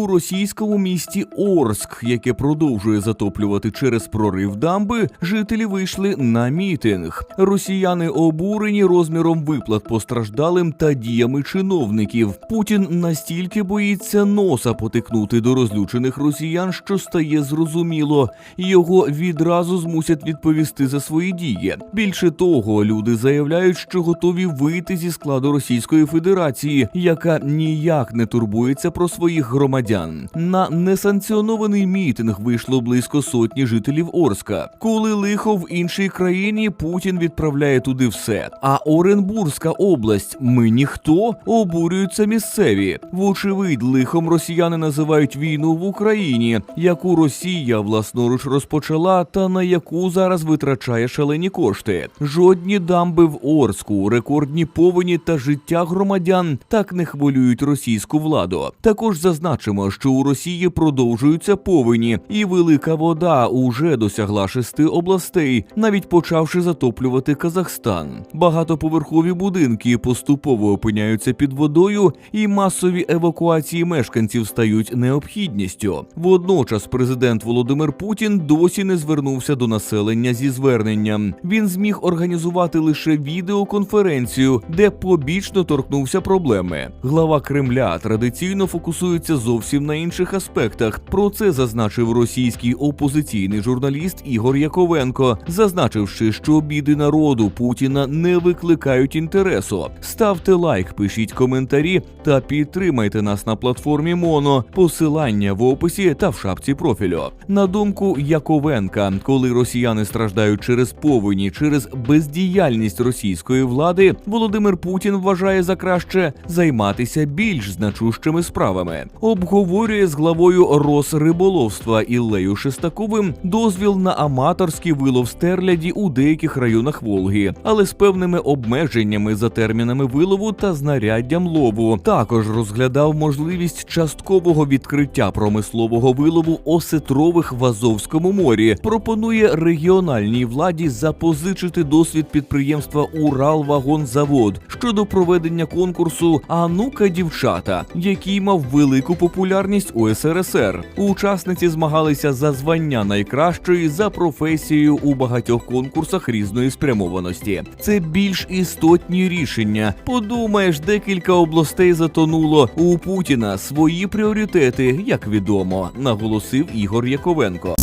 У російському місті Орск, яке продовжує затоплювати через прорив дамби, жителі вийшли на мітинг. Росіяни обурені розміром виплат постраждалим та діями чиновників. Путін настільки боїться носа потикнути до розлючених росіян, що стає зрозуміло, його відразу змусять відповісти за свої дії. Більше того, люди заявляють, що готові вийти зі складу Російської Федерації, яка ніяк не турбується про своїх громадян. На несанкціонований мітинг вийшло близько сотні жителів Орска. Коли лихо в іншій країні, Путін відправляє туди все. А Оренбурзька область ми ніхто обурюються місцеві. Вочевидь, лихом росіяни називають війну в Україні, яку Росія власноруч розпочала, та на яку зараз витрачає шалені кошти. Жодні дамби в Орску, рекордні повені та життя громадян так не хвилюють російську владу. Також зазначимо, що у Росії продовжуються повені, і велика вода уже досягла шести областей, навіть почавши затоплювати Казахстан. Багатоповерхові будинки поступово опиняються під водою, і масові евакуації мешканців стають необхідністю. Водночас президент Володимир Путін досі не звернувся до населення зі зверненням. Він зміг організувати лише відеоконференцію, де побічно торкнувся проблеми. Глава Кремля традиційно фокусується зовсім на інших аспектах. Про це зазначив російський опозиційний журналіст Ігор Яковенко, зазначивши, що біди народу Путіна не викликають інтересу. Ставте лайк, пишіть коментарі та підтримайте нас на платформі Моно. Посилання в описі та в шапці профілю. На думку Яковенка, коли росіяни страждають через повені, через бездіяльність російської влади, Володимир Путін вважає за краще займатися більш значущими справами. Обговорює з главою Росриболовства Іллею Шестаковим дозвіл на аматорський вилов стерляді у деяких районах Волги, але з певними обмеженнями за термінами вилову та знаряддям лову. Також розглядав можливість часткового відкриття промислового вилову осетрових в Азовському морі. Пропонує регіональній владі запозичити досвід підприємства Уралвагонзавод щодо проведення конкурсу Анука дівчата, який мав велику популярність у СРСР. Учасниці змагалися за звання найкращої за професією у багатьох конкурсах різної спрямованості. Це більш істотні рішення. Подумаєш, декілька областей затонуло у Путіна свої пріоритети, як відомо, наголосив Ігор Яковенко.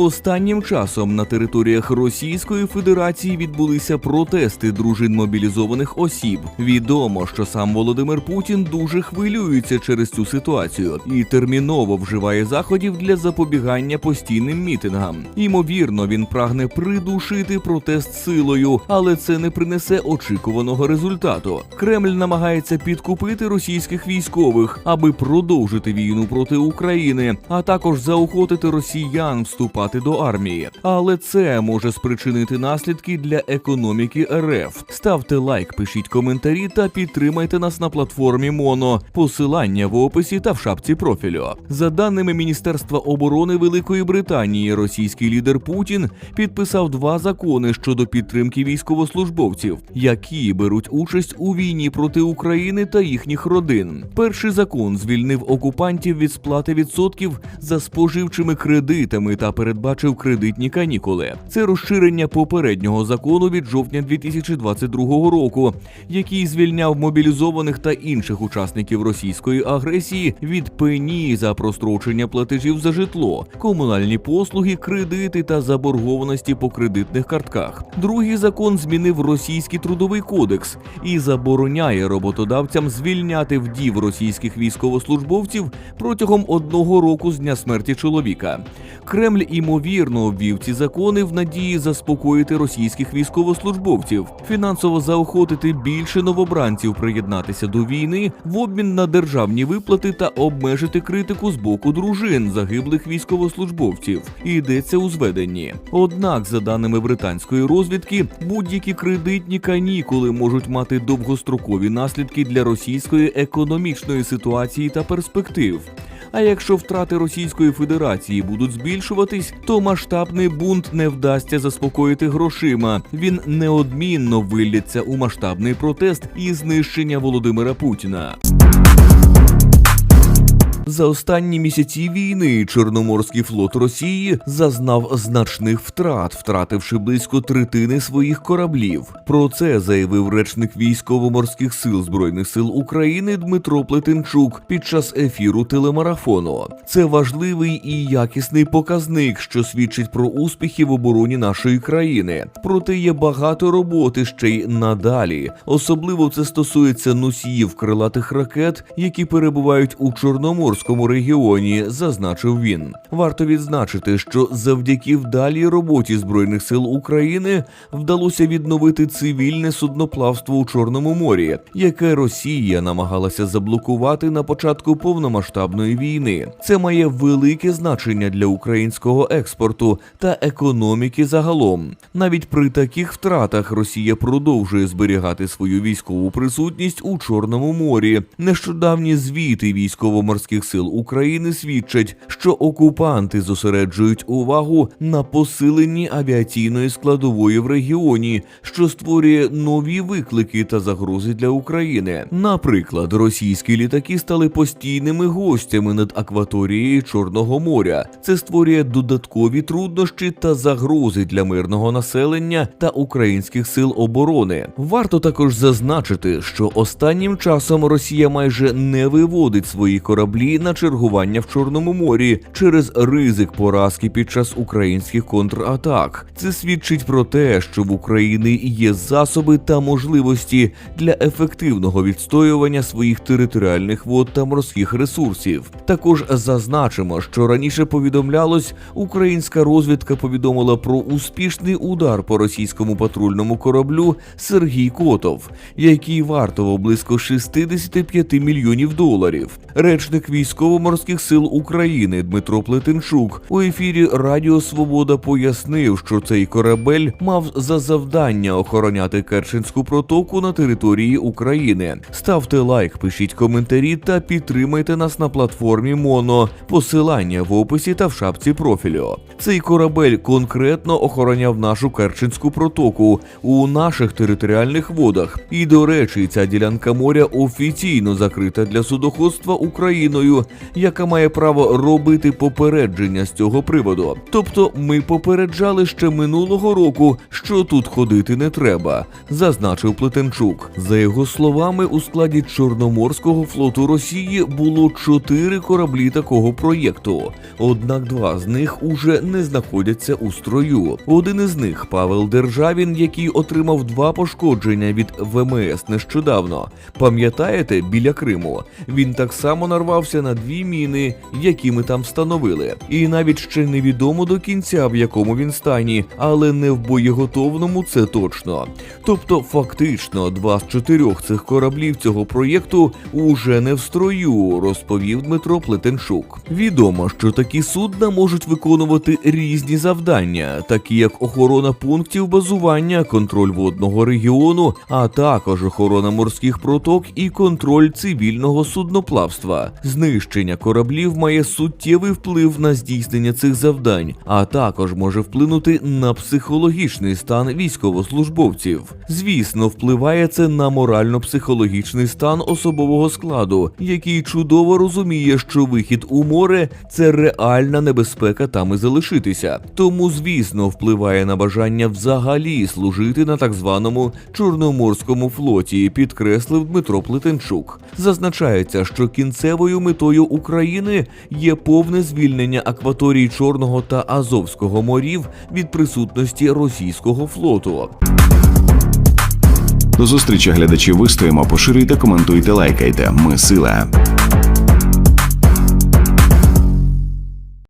Останнім часом на територіях Російської Федерації відбулися протести дружин мобілізованих осіб. Відомо, що сам Володимир Путін дуже хвилюється через цю ситуацію і терміново вживає заходів для запобігання постійним мітингам. Ймовірно, він прагне придушити протест силою, але це не принесе очікуваного результату. Кремль намагається підкупити російських військових, аби продовжити війну проти України, а також заохотити росіян вступати до армії. Але це може спричинити наслідки для економіки РФ. Ставте лайк, пишіть коментарі та підтримайте нас на платформі Моно. Посилання в описі та в шапці профілю. За даними Міністерства оборони Великої Британії, російський лідер Путін підписав два закони щодо підтримки військовослужбовців, які беруть участь у війні проти України та їхніх родин. Перший закон звільнив окупантів від сплати відсотків за споживчими кредитами та передбачив кредитні канікули. Це розширення попереднього закону від жовтня 2022 року, який звільняв мобілізованих та інших учасників російської агресії від пені за прострочення платежів за житло, комунальні послуги, кредити та заборгованості по кредитних картках. Другий закон змінив російський трудовий кодекс і забороняє роботодавцям звільняти вдів російських військовослужбовців протягом одного року з дня смерті чоловіка. Кремль імовірно обвів ці закони в надії заспокоїти російських військовослужбовців, фінансово заохотити більше новобранців приєднатися до війни в обмін на державні виплати та обмежити критику з боку дружин загиблих військовослужбовців. Йдеться у зведенні. Однак, за даними британської розвідки, будь-які кредитні канікули можуть мати довгострокові наслідки для російської економічної ситуації та перспектив. А якщо втрати Російської Федерації будуть збільшуватись, то масштабний бунт не вдасться заспокоїти грошима. Він неодмінно виллється у масштабний протест і знищення Володимира Путіна. За останні місяці війни Чорноморський флот Росії зазнав значних втрат, втративши близько третини своїх кораблів. Про це заявив речник військово-морських сил збройних сил України Дмитро Плетенчук під час ефіру телемарафону. Це важливий і якісний показник, що свідчить про успіхи в обороні нашої країни. Проте є багато роботи ще й надалі. Особливо це стосується носіїв крилатих ракет, які перебувають у Чорноморському регіоні, зазначив він. Варто відзначити, що завдяки вдалій роботі збройних сил України вдалося відновити цивільне судноплавство у Чорному морі, яке Росія намагалася заблокувати на початку повномасштабної війни. Це має велике значення для українського експорту та економіки загалом. Навіть при таких втратах Росія продовжує зберігати свою військову присутність у Чорному морі. Нещодавні звіти військово-морських сил України свідчать, що окупанти зосереджують увагу на посиленні авіаційної складової в регіоні, що створює нові виклики та загрози для України. Наприклад, російські літаки стали постійними гостями над акваторією Чорного моря. Це створює додаткові труднощі та загрози для мирного населення та українських сил оборони. Варто також зазначити, що останнім часом Росія майже не виводить свої кораблі на чергування в Чорному морі через ризик поразки під час українських контратак. Це свідчить про те, що в Україні є засоби та можливості для ефективного відстоювання своїх територіальних вод та морських ресурсів. Також зазначимо, що раніше повідомлялось, українська розвідка повідомила про успішний удар по російському патрульному кораблю Сергій Котов, який вартував близько 65 мільйонів доларів. Речник військово-морських сил України Дмитро Плетенчук у ефірі Радіо Свобода пояснив, що цей корабель мав за завдання охороняти Керченську протоку на території України. Ставте лайк, пишіть коментарі та підтримайте нас на платформі Моно. Посилання в описі та в шапці профілю. Цей корабель конкретно охороняв нашу Керченську протоку у наших територіальних водах. І до речі, ця ділянка моря офіційно закрита для судоходства Україною, яка має право робити попередження з цього приводу. Тобто, ми попереджали ще минулого року, що тут ходити не треба, зазначив Плетенчук. За його словами, у складі Чорноморського флоту Росії було чотири кораблі такого проєкту. Однак два з них уже не знаходяться у строю. Один із них Павел Державін, який отримав два пошкодження від ВМС нещодавно. Пам'ятаєте, біля Криму він так само нарвався на дві міни, які ми там встановили. І навіть ще невідомо до кінця, в якому він стані, але не в боєготовному це точно. Тобто, фактично, два з чотирьох цих кораблів цього проєкту уже не в строю, розповів Дмитро Плетенчук. Відомо, що такі судна можуть виконувати різні завдання, такі як охорона пунктів базування, контроль водного регіону, а також охорона морських проток і контроль цивільного судноплавства. Знищення кораблів має суттєвий вплив на здійснення цих завдань, а також може вплинути на психологічний стан військовослужбовців. Звісно, впливає це на морально-психологічний стан особового складу, який чудово розуміє, що вихід у море це реальна небезпека там і залишитися. Тому, звісно, впливає на бажання взагалі служити на так званому Чорноморському флоті, підкреслив Дмитро Плетенчук. Зазначається, що кінцевою метою України є повне звільнення акваторій Чорного та Азовського морів від присутності російського флоту. До зустрічі глядачі вистоїмо, поширюйте, коментуйте, лайкайте. Ми сила.